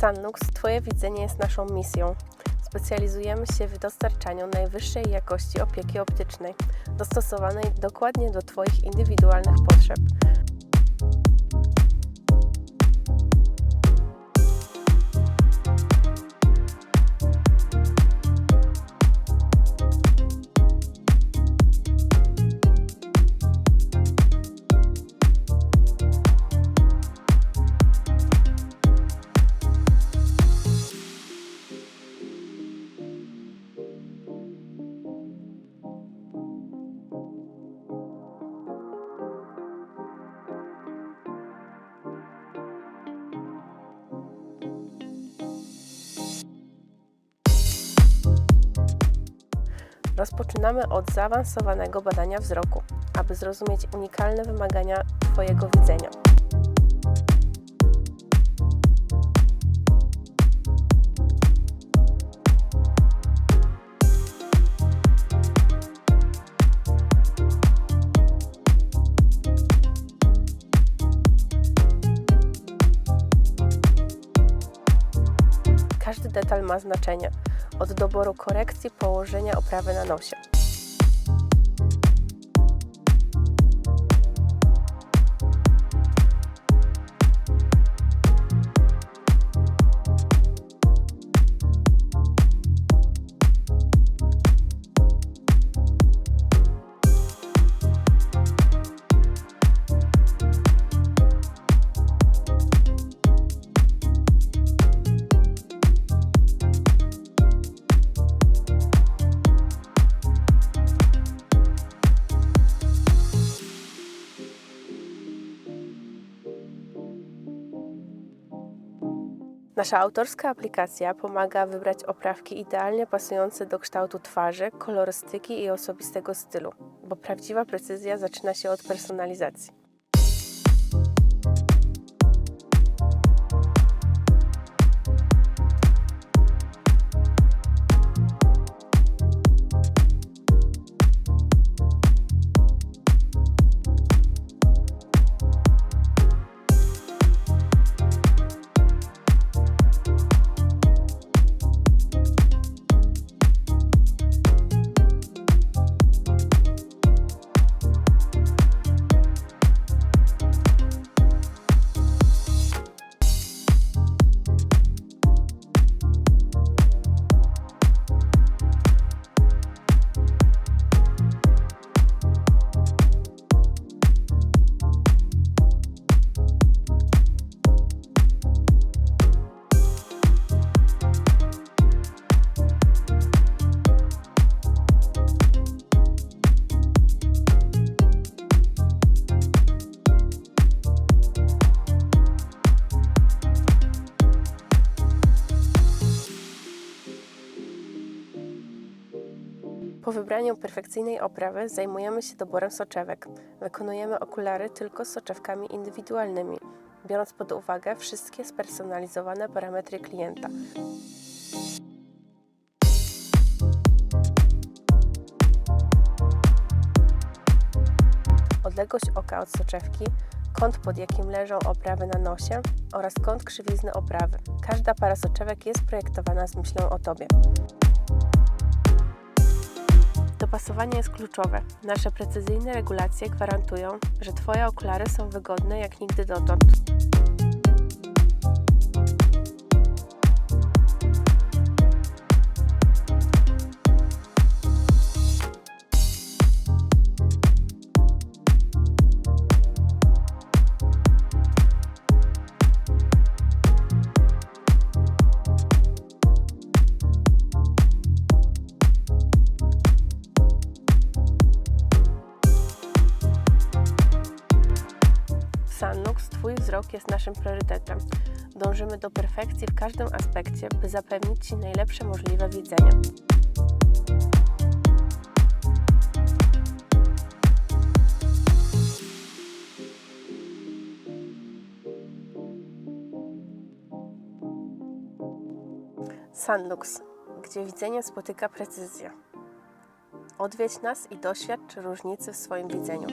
Sanlux, Twoje widzenie jest naszą misją. Specjalizujemy się w dostarczaniu najwyższej jakości opieki optycznej, dostosowanej dokładnie do Twoich indywidualnych potrzeb. Rozpoczynamy od zaawansowanego badania wzroku, aby zrozumieć unikalne wymagania Twojego widzenia. Każdy detal ma znaczenie, od doboru korekcji położenia oprawy na nosie. Nasza autorska aplikacja pomaga wybrać oprawki idealnie pasujące do kształtu twarzy, kolorystyki i osobistego stylu, bo prawdziwa precyzja zaczyna się od personalizacji. Po wybraniu perfekcyjnej oprawy zajmujemy się doborem soczewek. Wykonujemy okulary tylko z soczewkami indywidualnymi, biorąc pod uwagę wszystkie spersonalizowane parametry klienta. Odległość oka od soczewki, kąt pod jakim leżą oprawy na nosie oraz kąt krzywizny oprawy. Każda para soczewek jest projektowana z myślą o Tobie. Dopasowanie jest kluczowe. Nasze precyzyjne regulacje gwarantują, że Twoje okulary są wygodne jak nigdy dotąd. Wzrok jest naszym priorytetem. Dążymy do perfekcji w każdym aspekcie, by zapewnić Ci najlepsze możliwe widzenie. Sanlux, gdzie widzenie spotyka precyzja. Odwiedź nas i doświadcz różnicy w swoim widzeniu.